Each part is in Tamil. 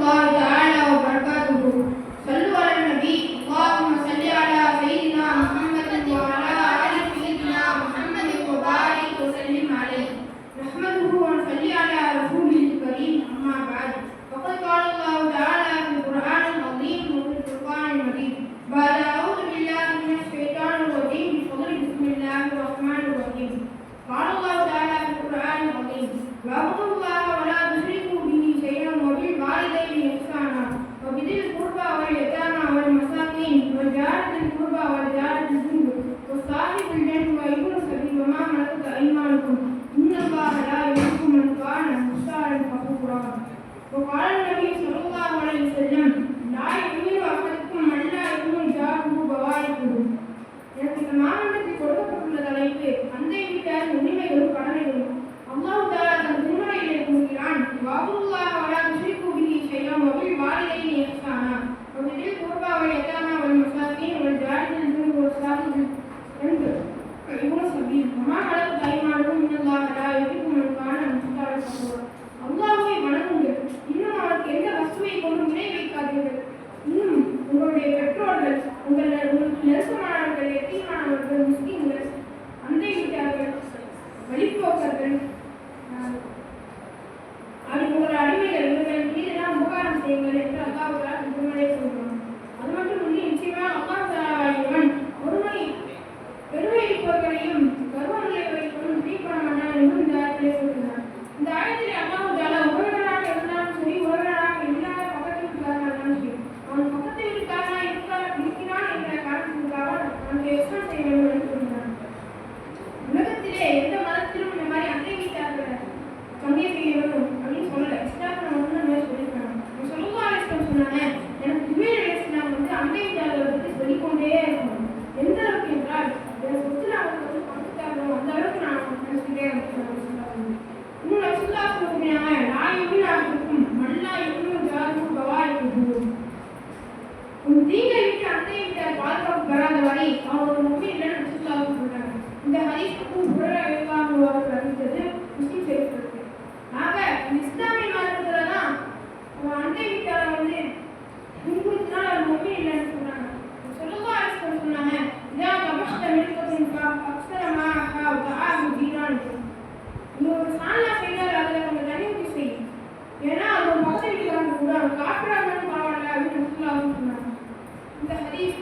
Lord. இன்னவாக இருக்கும் காலம் உற்சாகம் பக்கக்கூடாது இப்போ காலம் நபி சொல்லுவாங்க மாற்றம் பெறாத வரை அவன் ஒரு மும்மியுடன் ரசூல்லாவை இந்த ஹதீஸுக்கு புரர் அறிவாங்குவார்கள் அறிவித்தது முஸ்லிம் சேர்க்கிறது ஆக இஸ்லாம்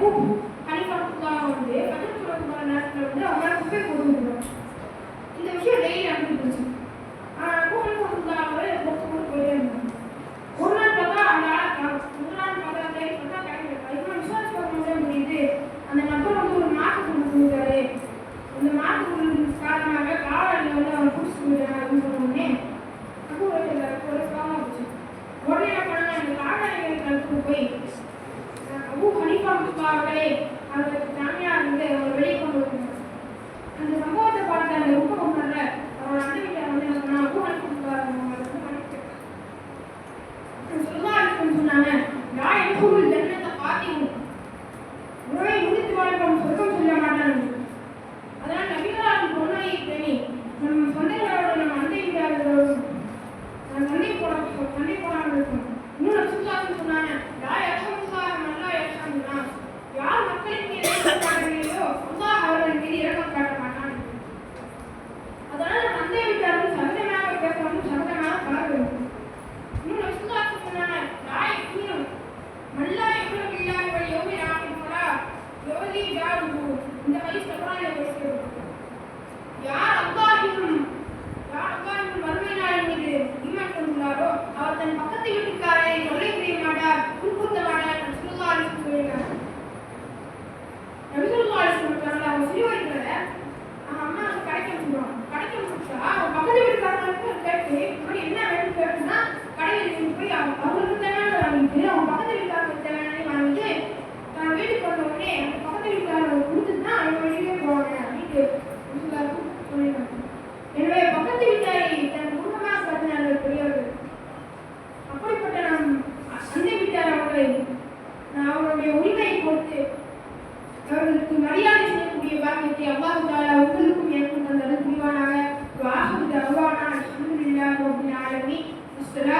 கூப்பு கணிப்பாட்டுக்காக வந்து பதில் போகிற நேரத்தில் வந்து அவங்களால இந்த விஷயம் டெய்லி அனுப்பிடுச்சு ஆனால் கூப்பை போட்டுக்காக பொறுத்து கொண்டு போயிட்டே இருந்தாங்க ஒரு நாள் பார்த்தா அந்த ஒரு நாள் பார்த்தா கை பார்த்தா கை இவ்வளோ விசாரிச்சு முடியுது அந்த நபர் வந்து ஒரு கொண்டு போயிருக்காரு அந்த மாட்டு கொண்டு காரணமாக காவலில் வந்து அவர் பிடிச்சி போயிருக்காங்க அப்படின்னு சொன்ன உடனே அப்போ பாவங்களே அதற்கு சாமியார் வந்து அவர் வெளியே கொண்டு வந்தார் அந்த சம்பவத்தை பார்த்த அந்த உப்பு உணர்ற அவரோட you Será